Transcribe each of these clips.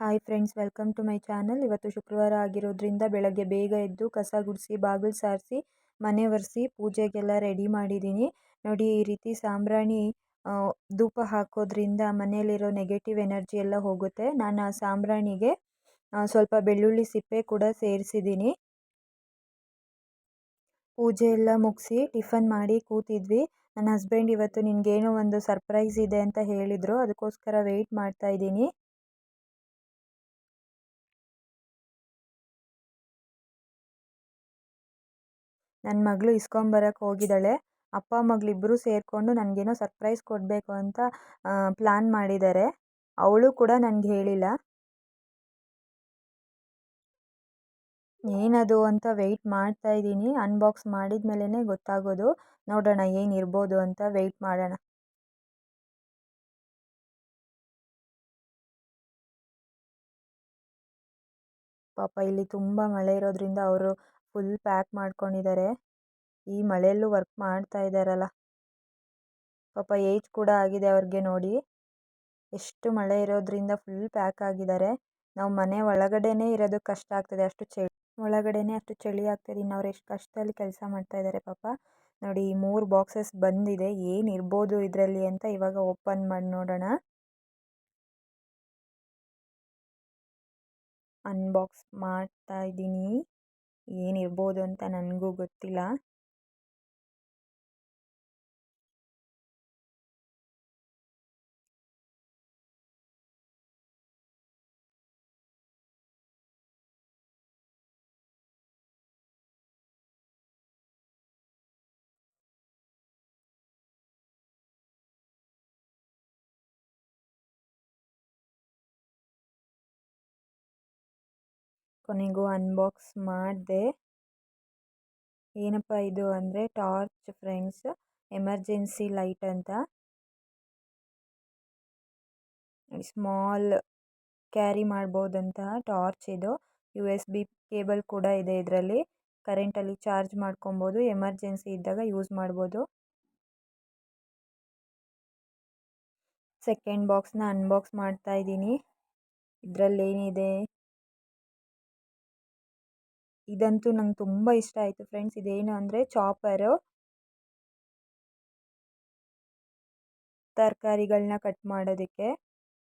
Hi friends welcome to my channel ಇವತ್ತು ಶುಕ್ರವಾರ ಆಗಿರೋದ್ರಿಂದ ಬೆಳಗ್ಗೆ ಬೇಗ ಎದ್ದು ಕಸ ಗುಡಿಸಿ, ಬಾಗಿಲು ಸಾರಿಸಿ, ಮನೆ ಒರೆಸಿ, ಪೂಜೆಗೆಲ್ಲ ರೆಡಿ ಮಾಡಿದ್ದೀನಿ ನೋಡಿ, ಈ ರೀತಿ ಸಾಂಬ್ರಾಣಿ ಧೂಪ ಹಾಕೋದ್ರಿಂದ ಮನೆಯಲ್ಲಿರೋ ನೆಗೆಟಿವ್ ಎನರ್ಜಿ ಎಲ್ಲ ಹೋಗುತ್ತೆ. ನಾನು ಆ ಸಾಂಬ್ರಾಣಿಗೆ ಸ್ವಲ್ಪ ಬೆಳ್ಳುಳ್ಳಿ ಸಿಪ್ಪೆ ಕೂಡ ಸೇರಿಸಿದ್ದೀನಿ ಪೂಜೆ ಎಲ್ಲ ಮುಗಿಸಿ ಟಿಫನ್ ಮಾಡಿ ಕೂತಿದ್ವಿ. ನನ್ನ ಹಸ್ಬೆಂಡ್ ಇವತ್ತು ನಿನಗೇನೋ ಒಂದು ಸರ್ಪ್ರೈಸ್ ಇದೆ ಅಂತ ಹೇಳಿದರು. ಅದಕ್ಕೋಸ್ಕರ ವೆಯ್ಟ್ ಮಾಡ್ತಾ ನನ್ನ ಮಗಳು ಇಸ್ಕೊಂಬರಕ್ಕೆ ಹೋಗಿದ್ದಾಳೆ. ಅಪ್ಪ ಮಗಳಿಬ್ಬರು ಸೇರಿಕೊಂಡು ನನಗೇನೋ ಸರ್ಪ್ರೈಸ್ ಕೊಡಬೇಕು ಅಂತ ಪ್ಲ್ಯಾನ್ ಮಾಡಿದ್ದಾರೆ ಅವಳು ಕೂಡ ನನಗೆ ಹೇಳಿಲ್ಲ. ಏನದು ಅಂತ ವೆಯ್ಟ್ ಮಾಡ್ತಾ ಇದ್ದೀನಿ. ಅನ್ಬಾಕ್ಸ್ ಮಾಡಿದ ಮೇಲೇ ಗೊತ್ತಾಗೋದು. ನೋಡೋಣ ಏನಿರ್ಬೋದು ಅಂತ ವೆಯ್ಟ್ ಮಾಡೋಣ. ಪಾಪ ಇಲ್ಲಿ ತುಂಬ ಮಳೆ ಇರೋದ್ರಿಂದ ಅವರು ಫುಲ್ ಪ್ಯಾಕ್ ಮಾಡ್ಕೊಂಡಿದ್ದಾರೆ ಈ ಮಳೆಯಲ್ಲೂ ವರ್ಕ್ ಮಾಡ್ತಾ ಇದ್ದಾರಲ್ಲ ಪಾಪ ಏಜ್ ಕೂಡ ಆಗಿದೆ ಅವ್ರಿಗೆ ನೋಡಿ. ಎಷ್ಟು ಮಳೆ ಇರೋದ್ರಿಂದ ಫುಲ್ ಪ್ಯಾಕ್ ಆಗಿದ್ದಾರೆ. ನಾವು ಮನೆ ಒಳಗಡೆನೇ ಇರೋದು ಕಷ್ಟ ಆಗ್ತದೆ. ಅಷ್ಟು ಚಳಿ ಒಳಗಡೆನೇ ಅಷ್ಟು ಚಳಿ ಆಗ್ತದೆ ಇನ್ನು ಅವ್ರು ಎಷ್ಟು ಕಷ್ಟದಲ್ಲಿ ಕೆಲಸ ಮಾಡ್ತಾ ಇದ್ದಾರೆ ಪಾಪ. ನೋಡಿ, ಈ ಮೂರು ಬಾಕ್ಸಸ್ ಬಂದಿದೆ. ಏನು ಇರ್ಬೋದು ಇದರಲ್ಲಿ ಅಂತ ಇವಾಗ ಓಪನ್ ಮಾಡಿ ನೋಡೋಣ. ಅನ್ಬಾಕ್ಸ್ ಮಾಡ್ತಾ ಇದ್ದೀನಿ. ಏನಿರ್ಬೋದು ಅಂತ ನನಗೂ ಗೊತ್ತಿಲ್ಲ. ಕೊನೆಗೂ ಅನ್ಬಾಕ್ಸ್ ಮಾಡಿದೆ. ಏನಪ್ಪ ಇದು ಅಂದರೆ ಟಾರ್ಚ್ ಫ್ರೆಂಡ್ಸ್ ಎಮರ್ಜೆನ್ಸಿ ಲೈಟ್ ಅಂತ. ಸ್ಮಾಲ್ ಕ್ಯಾರಿ ಮಾಡ್ಬೋದಂತಹ ಟಾರ್ಚ್ ಇದು. ಯು ಎಸ್ ಬಿ ಕೇಬಲ್ ಕೂಡ ಇದೆ ಇದರಲ್ಲಿ. ಕರೆಂಟಲ್ಲಿ ಚಾರ್ಜ್ ಮಾಡ್ಕೊಬೋದು. ಎಮರ್ಜೆನ್ಸಿ ಇದ್ದಾಗ ಯೂಸ್ ಮಾಡ್ಬೋದು. ಸೆಕೆಂಡ್ ಬಾಕ್ಸ್ನ ಅನ್ಬಾಕ್ಸ್ ಮಾಡ್ತಾ ಇದ್ದೀನಿ. ಇದರಲ್ಲಿ ಏನಿದೆ ಇದಂತೂ ನಂಗೆ ತುಂಬ ಇಷ್ಟ ಆಯಿತು ಫ್ರೆಂಡ್ಸ್. ಇದೇನು ಅಂದರೆ ಚಾಪರು. ತರಕಾರಿಗಳನ್ನ ಕಟ್ ಮಾಡೋದಕ್ಕೆ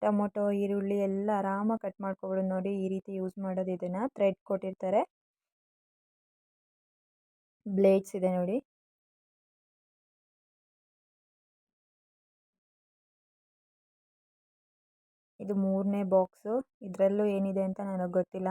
ಟೊಮೊಟೊ, ಈರುಳ್ಳಿ ಎಲ್ಲ ಆರಾಮಾಗಿ ಕಟ್ ಮಾಡ್ಕೊಬೋದು ನೋಡಿ. ಈ ರೀತಿ ಯೂಸ್ ಮಾಡೋದು ಇದನ್ನು. ಥ್ರೆಡ್ ಕೊಟ್ಟಿರ್ತಾರೆ. ಬ್ಲೇಡ್ಸ್ ಇದೆ ನೋಡಿ. ಇದು ಮೂರನೇ ಬಾಕ್ಸು. ಇದರಲ್ಲೂ ಏನಿದೆ ಅಂತ ನನಗೆ ಗೊತ್ತಿಲ್ಲ.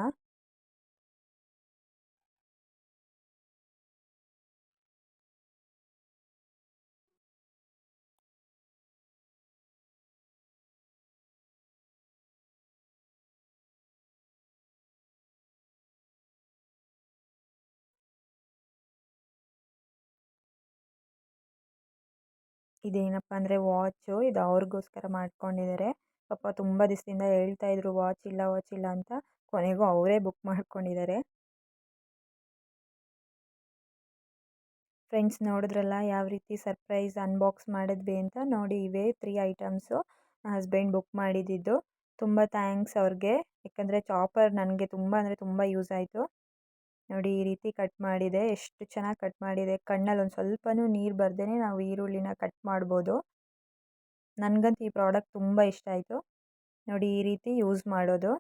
ಇದೇನಪ್ಪ ಅಂದರೆ ವಾಚು, ಇದು ಅವ್ರಿಗೋಸ್ಕರ ಮಾಡ್ಕೊಂಡಿದ್ದಾರೆ ಪಾಪ ತುಂಬ ದಿವಸದಿಂದ ಹೇಳ್ತಾ ಇದ್ರು, ವಾಚ್ ಇಲ್ಲ ವಾಚ್ ಇಲ್ಲ ಅಂತ. ಕೊನೆಗೂ ಅವರೇ ಬುಕ್ ಮಾಡ್ಕೊಂಡಿದ್ದಾರೆ ಫ್ರೆಂಡ್ಸ್ ನೋಡಿದ್ರಲ್ಲ, ಯಾವ ರೀತಿ ಸರ್ಪ್ರೈಸ್ ಅನ್ಬಾಕ್ಸ್ ಮಾಡಿದ್ವಿ ಅಂತ. ನೋಡಿ, ಇವೇ ತ್ರೀ ಐಟಮ್ಸು ಹಸ್ಬೆಂಡ್ ಬುಕ್ ಮಾಡಿದ್ದು ತುಂಬ ಥ್ಯಾಂಕ್ಸ್ ಅವ್ರಿಗೆ. ಯಾಕಂದರೆ ಚಾಪರ್ ನನಗೆ ತುಂಬ ಅಂದರೆ ತುಂಬ ಯೂಸ್ ಆಯಿತು. ನೋಡಿ ಈ ರೀತಿ ಕಟ್ ಮಾಡಿದೆ. ಎಷ್ಟು ಚೆನ್ನಾಗಿ ಕಟ್ ಮಾಡಿದೆ. ಕಣ್ಣಲ್ಲಿ ಒಂದು ಸ್ವಲ್ಪನೂ ನೀರು ಬರ್ದೇ ನಾವು ಈರುಳ್ಳಿನ ಕಟ್ ಮಾಡ್ಬೋದು. ನನಗಂತೂ ಈ ಪ್ರಾಡಕ್ಟ್ ತುಂಬ ಇಷ್ಟ ಆಯಿತು. ನೋಡಿ ಈ ರೀತಿ ಯೂಸ್ ಮಾಡೋದು.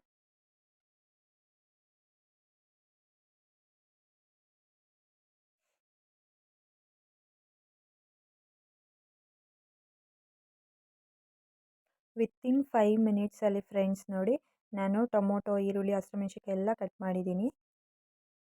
ವಿತ್ತಿನ್ ಫೈವ್ ಮಿನಿಟ್ಸಲ್ಲಿ ಫ್ರೆಂಡ್ಸ್ ನೋಡಿ, ನಾನು ಟೊಮೊಟೊ, ಈರುಳ್ಳಿ ಹಸಿಮೆಣ್ಸಿಕಾಯಿ ಎಲ್ಲ ಕಟ್ ಮಾಡಿದ್ದೀನಿ.